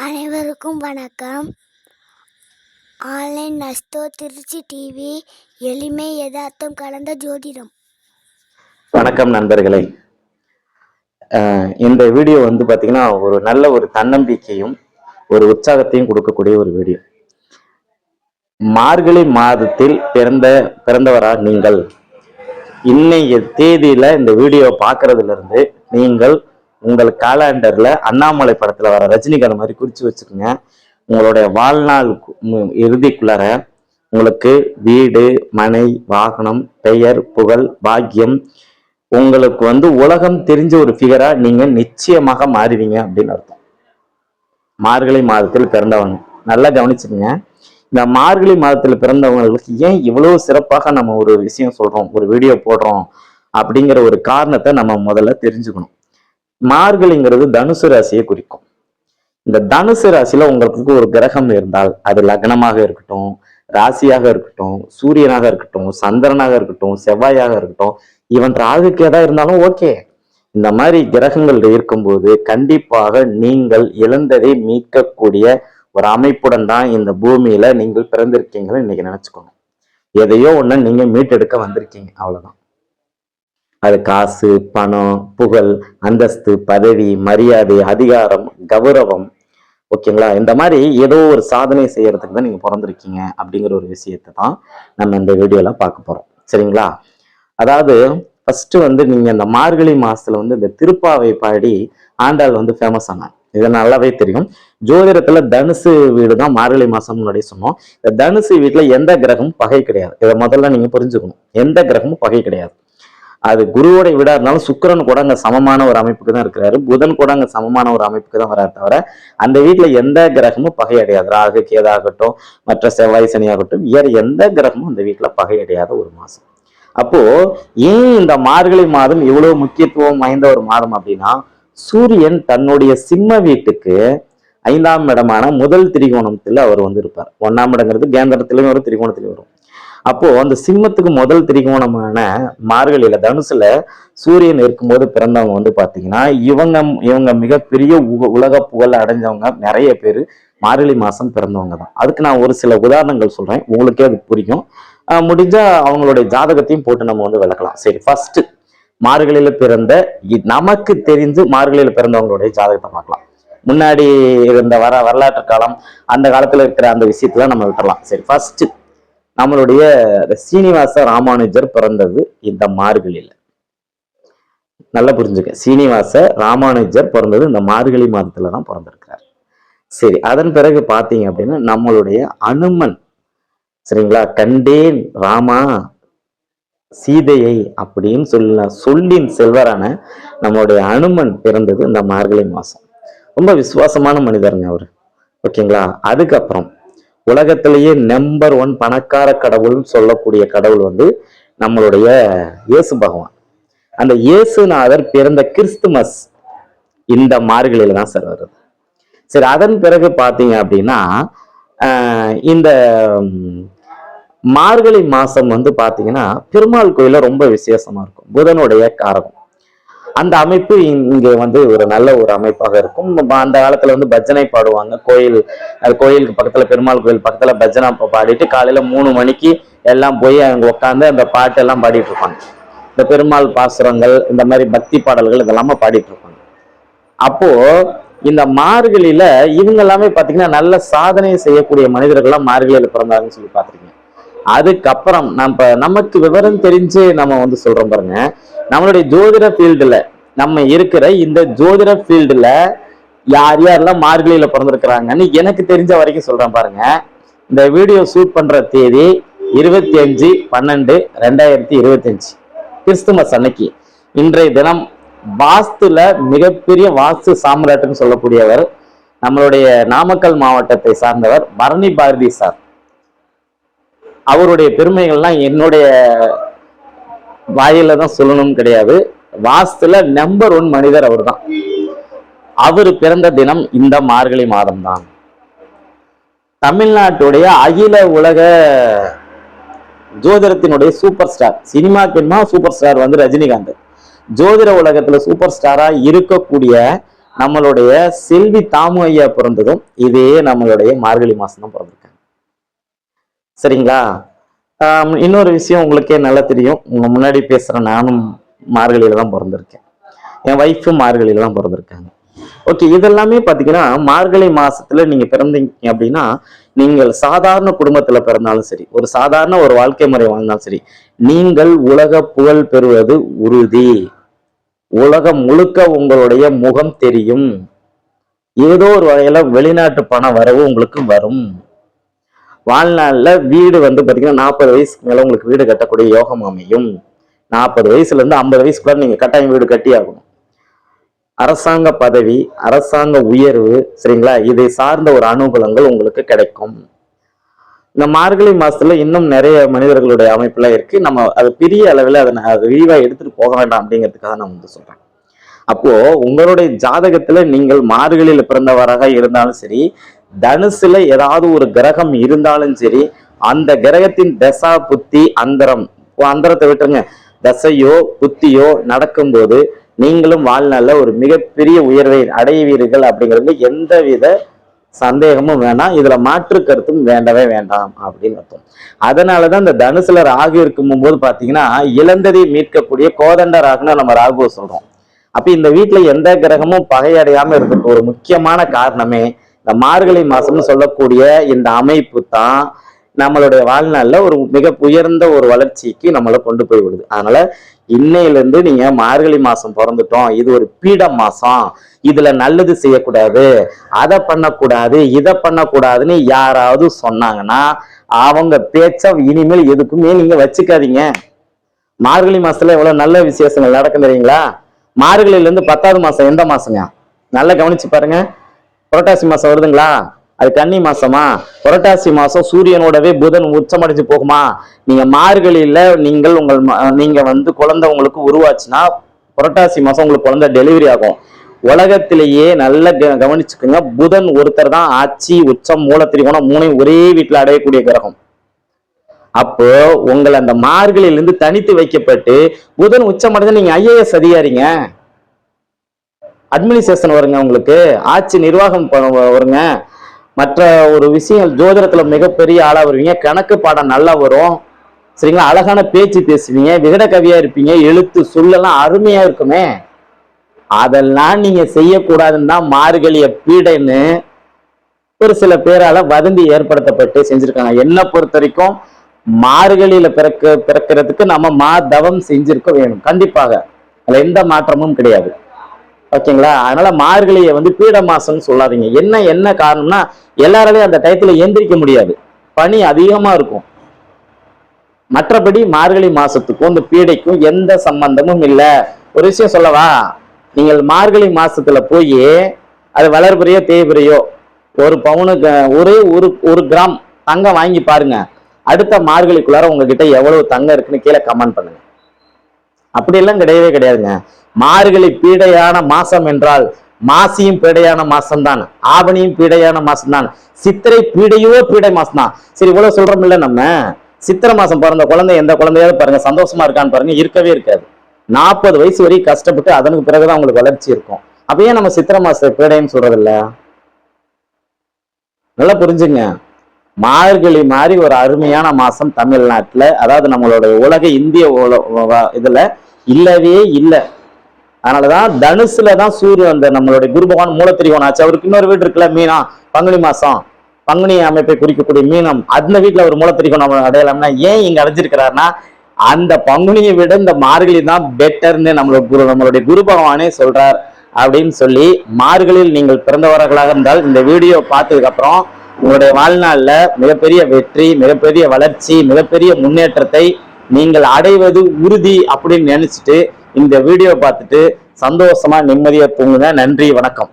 அனைவருக்கும் வணக்கம். Online நஸ்தோ Trichy TV எளிமை யதார்த்தம் கலந்த ஜோதிடம். வணக்கம் நண்பர்களே. இந்த வீடியோ வந்து பார்த்தீங்கன்னா ஒரு நல்ல ஒரு தன்னம்பிக்கையும் ஒரு உற்சாகத்தையும் கொடுக்கக்கூடிய ஒரு வீடியோ. மார்கழி மாதத்தில் பிறந்த பிறந்தவரா நீங்கள்? இன்னைய தேதியில இந்த வீடியோ பார்க்கறதுல இருந்து நீங்கள் உங்கள் காலாண்டர்ல அண்ணாமலை படத்துல வர ரஜினிகாந்த் மாதிரி குறிச்சு வச்சுக்கோங்க. உங்களுடைய வாழ்நாள் இறுதிக்குள்ளார உங்களுக்கு வீடு மனை வாகனம் பெயர் புகழ் பாக்கியம் உங்களுக்கு வந்து உலகம் தெரிஞ்ச ஒரு ஃபிகரா நீங்க நிச்சயமாக மாறுவீங்க அப்படின்னு அர்த்தம். மார்கழி மாதத்தில் பிறந்தவங்க. நல்லா கவனிச்சுக்கோங்க. இந்த மார்கழி மாதத்தில் பிறந்தவங்களுக்கு ஏன் இவ்வளவு சிறப்பாக நம்ம ஒரு விஷயம் சொல்றோம் ஒரு வீடியோ போடுறோம் அப்படிங்கிற ஒரு காரணத்தை நம்ம முதல்ல தெரிஞ்சுக்கணும். மார்கழிங்கிறது தனுசு ராசியை குறிக்கும். இந்த தனுசு ராசியில உங்களுக்கு ஒரு கிரகம் இருந்தால் அது லக்னமாக இருக்கட்டும் ராசியாக இருக்கட்டும் சூரியனாக இருக்கட்டும் சந்திரனாக இருக்கட்டும் செவ்வாயாக இருக்கட்டும் இவன் ராகுக்கு எதா இருந்தாலும் ஓகே. இந்த மாதிரி கிரகங்கள் இருக்கும்போது கண்டிப்பாக நீங்கள் இழந்ததை மீட்கக்கூடிய ஒரு அமைப்புடன் தான் இந்த பூமியில நீங்கள் பிறந்திருக்கீங்கன்னு இன்னைக்கு நினைச்சுக்கோங்க. எதையோ ஒண்ணு நீங்க மீட்டெடுக்க வந்திருக்கீங்க அவ்வளவுதான். அது காசு பணம் புகழ் அந்தஸ்து பதவி மரியாதை அதிகாரம் கௌரவம். ஓகேங்களா இந்த மாதிரி ஏதோ ஒரு சாதனை செய்யறதுக்கு தான் நீங்க பிறந்திருக்கீங்க அப்படிங்கிற ஒரு விஷயத்தை தான் நம்ம இந்த வீடியோல பார்க்க போறோம். சரிங்களா? அதாவது ஃபர்ஸ்ட் வந்து நீங்க அந்த மார்கழி மாசத்துல வந்து இந்த திருப்பாவை பாடி ஆண்டாள் வந்து ஃபேமஸ் ஆனாங்க. இது நல்லாவே தெரியும். ஜோதிடத்துல தனுசு வீடு தான் மார்கழி மாசம் முன்னாடி சொன்னோம். இந்த தனுசு வீட்டுல எந்த கிரகமும் பகை கிடையாது. இதை முதல்ல நீங்க புரிஞ்சுக்கணும். எந்த கிரகமும் பகை கிடையாது. அது குருவோட விடா இருந்தாலும் சுக்கிரன் கூட அங்க சமமான ஒரு அமைப்புக்கு தான் இருக்கிறாரு. புதன் கூட அங்க சமமான ஒரு அமைப்புக்கு தான் வராது தவிர அந்த வீட்டுல எந்த கிரகமும் பகை அடையாது. ராகு கேதாகட்டும் மற்ற செவ்வாய் சனி ஆகட்டும் வேற எந்த கிரகமும் அந்த வீட்டுல பகை அடையாத ஒரு மாசம் அப்போ ஏன் இந்த மார்கழி மாதம் இவ்வளவு முக்கியத்துவம் வாய்ந்த ஒரு மாதம் அப்படின்னா சூரியன் தன்னுடைய சிம்ம வீட்டுக்கு ஐந்தாம் இடமான முதல் திரிகோணத்துல அவர் வந்து இருப்பார் ஒன்னாம் இடங்கிறது கேந்திரத்திலையும் வரும் திரிகோணத்திலையும் வரும். அப்போ அந்த சிம்மத்துக்கு முதல் திரிகோணமான மார்கழியில தனுசுல சூரியன் இருக்கும்போது பிறந்தவங்க வந்து பாத்தீங்கன்னா இவங்க இவங்க மிகப்பெரிய உலக புகழ் அடைஞ்சவங்க நிறைய பேர் மார்கழி மாசம் பிறந்தவங்க தான். அதுக்கு நான் ஒரு சில உதாரணங்கள் சொல்றேன். உங்களுக்கே அது புரியும். முடிஞ்சா அவங்களுடைய ஜாதகத்தையும் போட்டு நம்ம வந்து விளக்கலாம். சரி ஃபர்ஸ்ட் மார்கழியில பிறந்த இ- நமக்கு தெரிஞ்சு மார்கழியில பிறந்தவங்களுடைய ஜாதகத்தை பார்க்கலாம். முன்னாடி இருந்த வர வரலாற்று காலம் அந்த காலத்துல இருக்கிற அந்த விஷயத்துல நம்ம விட்டுறலாம். சரி ஃபர்ஸ்ட் நம்மளுடைய சீனிவாச ராமானுஜர் பிறந்தது இந்த மார்கழியில. நல்லா புரிஞ்சுக்க. சீனிவாச ராமானுஜர் பிறந்தது இந்த மார்கழி மாதத்துல தான் பிறந்திருக்கிறார். சரி அதன் பிறகு பார்த்தீங்க அப்படின்னா நம்மளுடைய அனுமன் சரிங்களா? கண்டேன் ராமா சீதையை அப்படின்னு சொல்ல சொல்லின் செல்வரான நம்மளுடைய அனுமன் பிறந்தது இந்த மார்கழி மாதம். ரொம்ப விசுவாசமான மனிதருங்க அவர். ஓகேங்களா? அதுக்கப்புறம் உலகத்திலேயே நம்பர் ஒன் பணக்கார கடவுள்னு சொல்லக்கூடிய கடவுள் வந்து நம்மளுடைய இயேசு பகவான். அந்த இயேசுநாதர் பிறந்த கிறிஸ்துமஸ் இந்த மார்கழியில தான் சார் வருது. சரி அதன் பிறகு பார்த்தீங்க அப்படின்னா இந்த மார்கழி மாசம் வந்து பார்த்தீங்கன்னா பெருமாள் கோயில ரொம்ப விசேஷமா இருக்கும். புதனுடைய காரகம். அந்த அமைப்பு இங்கே வந்து ஒரு நல்ல ஒரு அமைப்பாக இருக்கும். அந்த காலத்துல வந்து பஜனை பாடுவாங்க. கோயில் கோயிலுக்கு பக்கத்துல பெருமாள் கோயில் பக்கத்துல பஜனை பாடிட்டு காலையில மூணு மணிக்கு எல்லாம் போய் அங்க உட்காந்து அந்த பாட்டு எல்லாம் பாடிட்டு இருப்பாங்க இந்த பெருமாள் பாசுரங்கள் இந்த மாதிரி பக்தி பாடல்கள் இதெல்லாம பாடிட்டு இருப்பாங்க அப்போ இந்த மார்கழியில இவங்க எல்லாமே பாத்தீங்கன்னா நல்ல சாதனை செய்யக்கூடிய மனிதர்கள்லாம் மார்கழியில பிறந்தாங்கன்னு சொல்லி பார்த்துருக்கீங்க அதுக்கப்புறம் நம்ம நமக்கு விவரம் தெரிஞ்சு நம்ம வந்து சொல்றோம் பாருங்க. நம்மளுடைய ஜோதிட ஃபீல்டுல நம்ம இருக்கிற இந்த ஜோதிட ஃபீல்டுல யார் யாரெல்லாம் மார்கழியில பிறந்திருக்கிறாங்கன்னு எனக்கு தெரிஞ்ச வரைக்கும் சொல்றேன் பாருங்க. இந்த வீடியோ ஷூட் பண்ற தேதி இருபத்தி அஞ்சு பன்னெண்டு ரெண்டாயிரத்தி இருபத்தி அஞ்சு. கிறிஸ்துமஸ் அன்னைக்கு. இன்றைய தினம் வாஸ்துல மிகப்பெரிய வாஸ்து சாம்ராட்டுன்னு சொல்லக்கூடியவர் நம்மளுடைய நாமக்கல் மாவட்டத்தை சார்ந்தவர் பரணி பாரதி சார். அவருடைய பெருமைகள்லாம் என்னுடைய வாயில தான் சொல்லணும்னு கிடையாது. வாஸ்துல நம்பர் ஒன் மனிதர் அவர்தான். அவர் பிறந்த தினம் இந்த மார்கழி மாதம் தான் தமிழ்நாட்டுடைய அகில உலக ஜோதிடத்தினுடைய சூப்பர் ஸ்டார் சினிமா பெண்மா சூப்பர் ஸ்டார் வந்து ரஜினிகாந்த். ஜோதிட உலகத்துல சூப்பர் ஸ்டாரா இருக்கக்கூடிய நம்மளுடைய செல்வி தாமு ஐயா பிறந்ததும் இதே நம்மளுடைய மார்கழி மாசம் தான் பிறந்தது சரிங்களா? இன்னொரு விஷயம் உங்களுக்கே நல்லா தெரியும். உங்க முன்னாடி பேசுற நானும் மார்கழியில தான் பிறந்திருக்கேன். என் ஒய்ஃபும் மார்கழியில தான் பிறந்திருக்காங்க. ஓகே இதெல்லாமே பாத்தீங்கன்னா மார்கழி மாசத்துல நீங்க பிறந்தீங்க அப்படின்னா நீங்கள் சாதாரண குடும்பத்துல பிறந்தாலும் சரி ஒரு சாதாரண ஒரு வாழ்க்கை முறை வாழ்ந்தாலும் சரி நீங்கள் உலக புகழ் பெறுவது உறுதி. உலகம் முழுக்க உங்களுடைய முகம் தெரியும். ஏதோ ஒரு வகையில வெளிநாட்டு பண வரவு உங்களுக்கு வரும். வாழ்நாள்ல வீடு வந்து பாத்தீங்கன்னா நாற்பது வயசுக்கு மேல உங்களுக்கு வீடு கட்டக்கூடிய யோகம் அமையும். நாற்பது வயசுல இருந்து ஐம்பது வயசுக்குள்ள நீங்க கட்டாயம் வீடு கட்டி ஆகணும். அரசாங்க பதவி அரசாங்க உயர்வு சரிங்களா? இதை சார்ந்த ஒரு அனுகூலங்கள் உங்களுக்கு கிடைக்கும். இந்த மார்கழி மாசத்துல இன்னும் நிறைய மனிதர்களுடைய அமைப்புலாம் இருக்கு. நம்ம அது பெரிய அளவில் அதை நான் விரிவா எடுத்துட்டு போக வேண்டாம் அப்படிங்கிறதுக்காக நான் வந்து சொல்றேன். அப்போ உங்களுடைய ஜாதகத்துல நீங்கள் மார்கழியில பிறந்தவராக இருந்தாலும் சரி தனுசுல ஏதாவது ஒரு கிரகம் இருந்தாலும் சரி அந்த கிரகத்தின் தசா புத்தி அந்தரம் அந்தரத்தை விட்டுருங்க. தசையோ புத்தியோ நடக்கும்போது நீங்களும் வாழ்நாளில் ஒரு மிகப்பெரிய உயர்வை அடைவீர்கள் அப்படிங்கிறது எந்தவித சந்தேகமும் வேணாம். இதுல மாற்று கருத்தும் வேண்டவே வேண்டாம் அப்படின்னு அர்த்தம். அதனாலதான் இந்த தனுசுல ராகு இருக்கும் போது பாத்தீங்கன்னா இழந்ததை மீட்கக்கூடிய கோதண்ட ராகுன்னு நம்ம ராகுவை சொல்றோம். அப்ப இந்த வீட்டுல எந்த கிரகமும் பகையடையாம இருக்கிறதுக்கு ஒரு முக்கியமான காரணமே இந்த மார்கழி மாசம்னு சொல்லக்கூடிய இந்த அமைப்பு தான் நம்மளுடைய வாழ்நாளில் ஒரு மிக உயர்ந்த ஒரு வளர்ச்சிக்கு நம்மளை கொண்டு போய் விடுது. அதனால இன்னையிலேருந்து நீங்க மார்கழி மாசம் பிறந்துட்டோம். இது ஒரு பீட மாசம். இதுல நல்லது செய்யக்கூடாது. அதை பண்ணக்கூடாது இதை பண்ணக்கூடாதுன்னு யாராவது சொன்னாங்கன்னா அவங்க பேச்ச இனிமேல் எதுக்குமே நீங்க வச்சுக்காதீங்க. மார்கழி மாசத்துல எவ்வளவு நல்ல விசேஷங்கள் நடக்கும் தெரியுங்களா? மார்கழியில இருந்து பத்தாவது மாசம் எந்த மாசங்க? நல்லா கவனிச்சு பாருங்க. புரட்டாசி மாசம் வருதுங்களா? அது கன்னி மாசமா? புரட்டாசி மாசம் சூரியனோடவே புதன் உச்சமடைஞ்சு போகுமா? நீங்க மார்கழியில நீங்கள் உங்கள் ம- நீங்க வந்து குழந்தை உங்களுக்கு உருவாச்சுன்னா புரட்டாசி மாசம் உங்களுக்கு குழந்தை டெலிவரி ஆகும். உலகத்திலேயே நல்ல க- கவனிச்சுக்கோங்க. புதன் ஒருத்தர் தான் ஆட்சி உச்சம் மூல திரிகோணம் மூணையும் ஒரே வீட்டில் அடையக்கூடிய கிரகம். அப்போ உங்களை அந்த மார்கழியிலிருந்து தனித்து வைக்கப்பட்டு புதன் உச்சமடைஞ்சு நீங்க ஐஏஎஸ் அதிகாரிங்க. அட்மினிஸ்ட்ரேஷன் வருங்க உங்களுக்கு. ஆட்சி நிர்வாகம் வருங்க. மற்ற ஒரு விஷயம் ஜோதிடத்துல மிகப்பெரிய ஆளா வருவீங்க. கணக்கு பாடம் நல்லா வரும். சரிங்களா? அழகான பேச்சு பேசுவீங்க. விகட கவியா இருப்பீங்க. எழுத்து சொல்லலாம் அருமையா இருக்குமே. அதெல்லாம் நீங்க செய்யக்கூடாதுன்னு தான் மார்கழிய பீடைன்னு ஒரு சில பேரால வதந்தி ஏற்படுத்தப்பட்டு செஞ்சிருக்காங்க. என்னை பொறுத்த வரைக்கும் மார்கழியில பிறக்க பிறக்கிறதுக்கு நம்ம மா தவம் செஞ்சிருக்க வேணும் கண்டிப்பாக. அதுல எந்த மாற்றமும் கிடையாது. ஓகேங்களா? அதனால மார்கழியை வந்து பீட மாசம்னு சொல்லாதீங்க. என்ன என்ன காரணம்னா எல்லாராலையும் அந்த டயத்துல எந்திரிக்க முடியாது. பனி அதிகமா இருக்கும். மற்றபடி மார்கழி மாசத்துக்கும் இந்த பீடைக்கும் எந்த சம்பந்தமும் இல்லை. ஒரு விஷயம் சொல்லவா? நீங்கள் மார்கழி மாசத்துல போய் அது வளர்புறையோ தேய்புறையோ ஒரு பவுனுக்கு ஒரே ஒரு ஒரு கிராம் தங்கம் வாங்கி பாருங்க. அடுத்த மார்கழிக்குள்ளார உங்ககிட்ட எவ்வளவு தங்கம் இருக்குன்னு கீழே கமெண்ட் பண்ணுங்க. அப்படியெல்லாம் கிடையவே கிடையாதுங்க. மார்கழி பீடையான மாசம் என்றால் மாசியும் பீடையான மாசம் தான் ஆவணியும் பீடையான மாசம்தான். சித்திரை பீடையோ பீடை மாசம் தான் சரி இவ்வளவு சொல்றோம் இல்ல நம்ம? சித்திரை மாசம் பிறந்த குழந்தை எந்த குழந்தையாவது பாருங்க சந்தோஷமா இருக்கான்னு பாருங்க இருக்கவே இருக்காது. நாற்பது வயசு வரைக்கும் கஷ்டப்பட்டு அதனுக்கு பிறகுதான் உங்களுக்கு வளர்ச்சி இருக்கும். அப்ப ஏன் நம்ம சித்திரை மாச பீடைன்னு சொல்றது இல்ல நல்லா புரிஞ்சுங்க. மார்கழி மாதிரி ஒரு அருமையான மாசம் தமிழ்நாட்டில். அதாவது நம்மளுடைய உலக இந்திய உல- இதுல இல்லவே இல்லை. அதனாலதான் தனுசுல தான் சூரியன் அந்த நம்மளுடைய குரு பகவான் மூலத்திரிகோணம் ஆச்சு. அவருக்கு இன்னொரு வீடு இருக்குல்ல மீனா பங்குனி மாசம். பங்குனி அமைப்பை குறிக்கக்கூடிய மீனம். அந்த வீட்டுல ஒரு மூலத்திரிகோணம் அடையலாம்னா ஏன் இங்க அடைஞ்சிருக்கிறாருன்னா அந்த பங்குனியை விட இந்த மார்கழி தான் பெட்டர்னு நம்மளோட குரு நம்மளுடைய குரு பகவானே சொல்றார். அப்படின்னு சொல்லி மார்கழியில் நீங்கள் பிறந்தவர்களாக இருந்தால் இந்த வீடியோ பார்த்ததுக்கு அப்புறம் உங்களுடைய வாழ்நாளில் மிகப்பெரிய வெற்றி மிகப்பெரிய வளர்ச்சி மிகப்பெரிய முன்னேற்றத்தை நீங்கள் அடைவது உறுதி அப்படின்னு நினைச்சிட்டு இந்த வீடியோ பார்த்துட்டு சந்தோஷமா நிம்மதியா தூங்குங்க. நன்றி வணக்கம்.